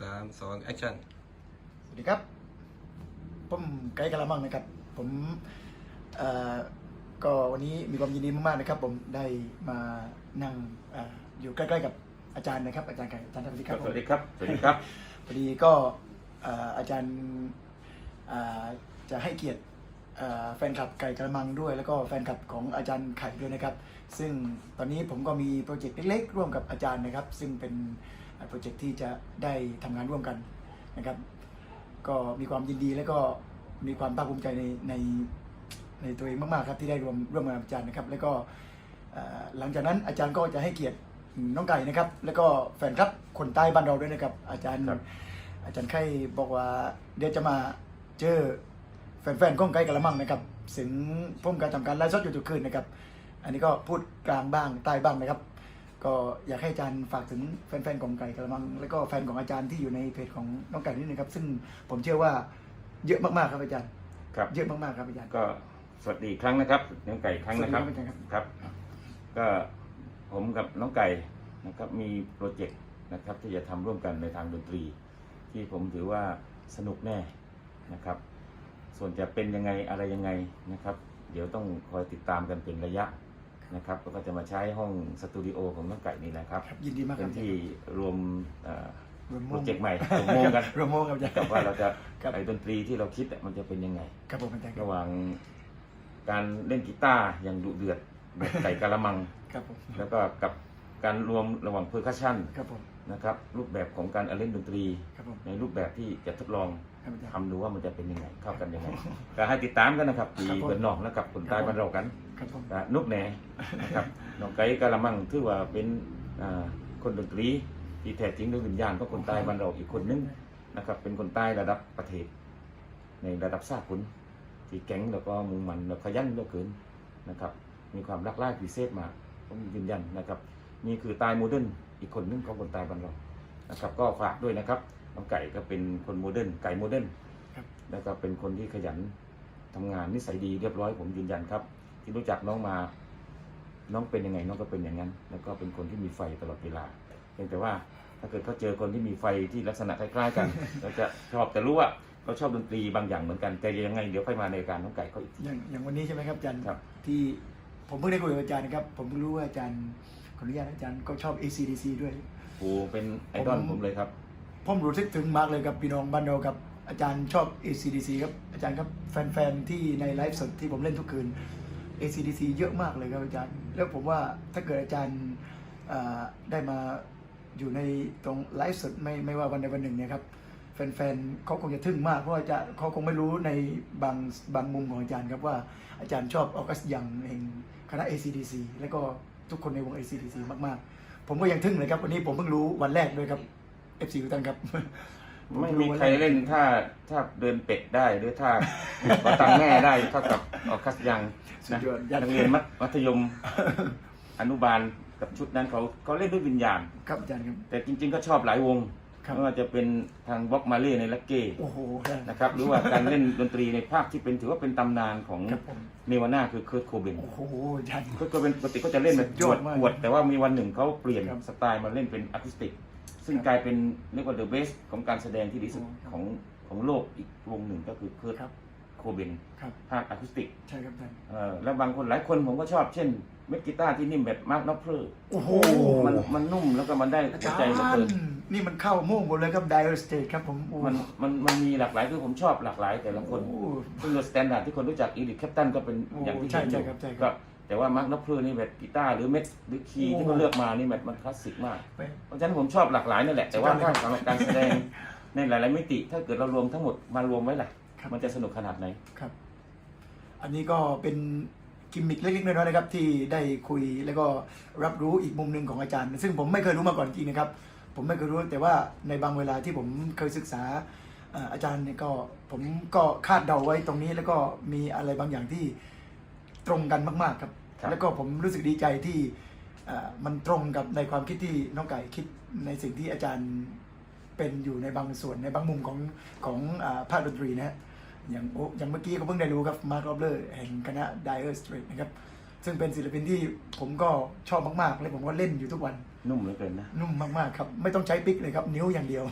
สามสองแอคชั่นสวัสดีครับ ผมไกด์กะละมังนะครับ ผมเอ่อก็วันนี้มีความยินดีมากๆนะครับ ผมได้มานั่งเอ่ออยู่ใกล้ๆกับอาจารย์นะครับ อาจารย์ไก่อาจารย์สวัสดีครับ สวัสดีครับ สวัสดีครับ พอดีก็เอ่ออาจารย์เอ่อจะให้เกียรติเอ่อแฟนคลับไก่กระมังด้วย แล้วก็แฟนคลับของอาจารย์ไข่ด้วยนะครับ ซึ่งตอนนี้ผมก็มีโปรเจกต์เล็กๆ ร่วมกับอาจารย์นะครับ ซึ่งเป็น โปรเจกต์ที่จะได้ทำงานร่วมกันนะครับ ก็มีความยินดีและก็มีความภาคภูมิใจในในในตัวเองมากๆครับที่ได้รวมร่วมงานกับอาจารย์นะครับ แล้วก็เอ่อหลังจากนั้นอาจารย์ก็จะให้เกียรติน้องไก่นะครับ แล้วก็แฟนครับคนใต้บ้านเราด้วยนะครับ อาจารย์ครับอาจารย์ไข่บอกว่าเดี๋ยวจะมาเจอแฟนๆก้องไก่กะละมังนะครับถึงพุ่มการทำการไลฟ์สดอยู่ทุกคืนนะครับ อันนี้ก็พูดกลางบ้างใต้บ้างนะครับ ก็อยากให้อาจารย์ฝากถึงแฟนๆของไก่กระมัง แล้วก็แฟนของอาจารย์ที่อยู่ในเพจของน้องไก่นิดนึงครับ ซึ่งผมเชื่อว่าเยอะมากๆครับอาจารย์ ครับเยอะมากๆครับอาจารย์ ก็สวัสดีอีกครั้งนะครับน้องไก่อีกครั้งนะครับสวัสดีครับอาจารย์ ครับครับก็ผมกับน้องไก่นะครับมีโปรเจกต์นะครับที่จะทำร่วมกันในทางดนตรี ที่ผมถือว่าสนุกแน่นะครับ ส่วนจะเป็นยังไงอะไรยังไงนะครับ เดี๋ยวต้องคอยติดตามกันเป็นระยะ นะครับแล้วก็จะมาใช้ห้องสตูดิโอของน้องไก่นี่นะครับครับยินดีมากคเป็รับนที่รวมเอ่อรวมโปโมรงเจกต์ใหม่รวมโมงกันรวมโมงครับอาจารย์ กับว่าเราจะครับ ไอ้ดนตรีที่เราคิดอะมันจะเป็นยังไง ครับผมอาจารย์ครัระบหว่างการเล่นกีตาร์อย่างดุเดือดแบบไก่กะละมัง ครับผมแล้วก็กับการรวมระหว่างเพอร์คัชชันครับผมนะครับรูปแบบของการเล่นดนตรี ครับผมในรูปแบบที่จะทดลองครับอาจารย์ ทำดูว่ามันจะเป็นยังไงเข้ากันยังไงก็ให้ติดตามกันนะครับตีครับผม เปิดนอกแล้วกับคนใต้บ้านเรากัน ครับผมก็นุกแหน่นะครับ น้องไก่กะละมังถือว่าเป็นอ่าคนดนตรีที่แท้จริงด้วยวิญญาณก็คนใต้บ้านเราอีกคนนึงนะครับเป็นคนใต้ระดับประเทศ ในระดับสากลที่แก๊งแล้วก็มุ่งมันแล้วขยันเหลือเกินนะครับ มีความรักใคร่พิเศษมากผมยืนยันนะครับ นี่คือตายโมเดิร์นอีกคนหนึงของคนตายบ้านเรานะครับ ก็ฝากด้วยนะครับน้องไก่ก็เป็นคนโมเดิร์นไก่โมเดิร์นครับแล้วก็เป็นคนที่ขยันทำงานนิสัยดีเรียบร้อยผมยืนยันครับ ที่รู้จักน้องมา น้องเป็นยังไง น้องก็เป็นอย่างนั้น แล้วก็เป็นคนที่มีไฟตลอดเวลาเพียงแต่ว่าถ้าเกิดเขาเจอคนที่มีไฟที่ลักษณะคล้ายๆกันเราจะชอบแต่รู้ว่าเขาชอบดนตรีบางอย่างเหมือนกันแต่ยังไงเดี๋ยวค่อยมาในการน้องไก่เขาอีกที อย่างอย่างวันนี้ใช่ไหมครับอาจารย์ครับที่ผมเพิ่งได้คุยกับอาจารย์นะครับ ผมเพิ่งรู้ว่าอาจารย์ขออนุญาตอาจารย์ก็ชอบ ACDC ด้วย โอ้เป็นไอดอลผมผมเลยครับ ผมรู้สึกถึงมากเลยกับพี่น้องบ้านเรากับอาจารย์ชอบ ACDC ครับอาจารย์ครับแฟนๆที่ในไลฟ์สดที่ผมเล่นทุกคืน ACDC เยอะมากเลยครับอาจารย์ แล้วผมว่าถ้าเกิดอาจารย์ได้มาอยู่ในตรงไลฟ์สดไม่ไม่ว่าวันใดวันหนึ่งเนี่ยครับแฟนๆเขาคงจะทึ่งมากเพราะว่าจะเขาคงไม่รู้ในบางบางมุมของอาจารย์ครับว่าอาจารย์ชอบออกัสยังแห่งคณะ ACDC แล้วก็ทุกคนในวง ACDC มากๆ ผมก็ยังทึ่งเลยครับวันนี้ผมเพิ่งรู้วันแรกด้วยครับ FC ทุกท่านครับ ไม่มีใครเล่นถ้าถ้าเดินเป็ดได้หรือถ้าก็ตังแม่ได้เท่ากับออคัสยังสุนะดยอดยันนักเรียนมัธมัธยมอนุบาลกับชุดนั้นเขาเขาเล่นด้วยวิญญาณครับอาจารย์ครับแต่จริง ๆ ก็ชอบหลายวงครับไม่ว่าจะเป็นทางบ็อกมาเล่ในลักเก้โอ้โหนะครับหรือว่าการเล่นดนตรีในภาคที่เป็นถือว่าเป็นตำนานของครับผมเนวาน่าคือเคิร์ตโคเบนโอ้โหอาจารย์เคิร์ตโคเบนปกติก็จะเล่นแบบสุดปยอวดดมากปวด แต่ว่ามีวันหนึ่งเขาเปลี่ยนครับสไตล์มาเล่นเป็นอะคูสติก ซึ่งครับกลายเป็นเรียกว่าเดอะเบสของการแสดงที่ดีที่สุดโอ้ครับของของโลกอีกวงหนึ่งก็คือเคิร์ตครับโคเบนครับภาคอะคูสติกใช่ครับอาจารย์เอ่อแล้วบางคนหลายคนผมก็ชอบเช่น เม็ดกีตาร์ที่นิ่มแบบมาร์คน็อปเพอร์โอ้โหมันมันนุ่มแล้วก็มันได้อาหัจาวรใจเหลือเกินย์นี่มันเข้าโม่งหมดเลยครับ Dire State ครับผมโอ้มันมันมันมีหลากหลายคือผมชอบหลากหลายแต่ละคน โอ้ ซึ่งโดยสแตนดาร์ดที่คนรู้จักอีริคแคปตันก็เป็นโอ้อย่างที่ใช่เห็นอยู่ใช่ครับใช่ครับก็ แต่ว่ามาร์คน็อปเพอร์นี่แบบกีตาร์หรือเม็ดหรือคีย์โอ้ที่เขาเลือกมานี่แบบมันคลาสสิกมากไปเพราะฉะนั้นผมชอบหลากหลายนั่นแหละ แต่ว่าสุดยอถ้าดเลยครับสำหรับการแสดงในหลาย ๆ มิติ ถ้าเกิดเรารวมทั้งหมดมารวมไว้ล่ะ ครับ มันจะสนุกขนาดไหน ครับ อันนี้ก็เป็นกิมมิคเล็กๆน้อยๆนะครับ ที่ได้คุยแล้วก็รับรู้อีกมุมหนึ่งของอาจารย์ ซึ่งผมไม่เคยรู้มาก่อนจริงนะครับ ผมไม่เคยรู้แต่ว่าในบางเวลาที่ผมเคยศึกษาเอ่ออาจารย์เนี่ยก็ผมก็คาดเดาไว้ตรงนี้แล้วก็มีอะไรบางอย่างที่ ตรงกันมาก ๆ ครับ ครับ แล้วก็ผมรู้สึกดีใจที่เอ่อมันตรงกับในความคิดที่น้องไก่คิดในสิ่งที่อาจารย์เป็นอยู่ในบางส่วนในบางมุมของของอาภาคดนตรีนะฮะอย่างโอ้อย่างเมื่อกี้ก็เพิ่งได้รู้ครับมาร์คโรเบอร์แห่งคณะ Dire Straits นะครับ ซึ่งเป็นศิลปินที่ผมก็ชอบมาก ๆ และผมก็เล่นอยู่ทุกวันนุ่มเหลือเกินนะ นุ่มมาก ๆ ครับ ไม่ต้องใช้ปิ๊กเลยครับ นิ้วอย่างเดียว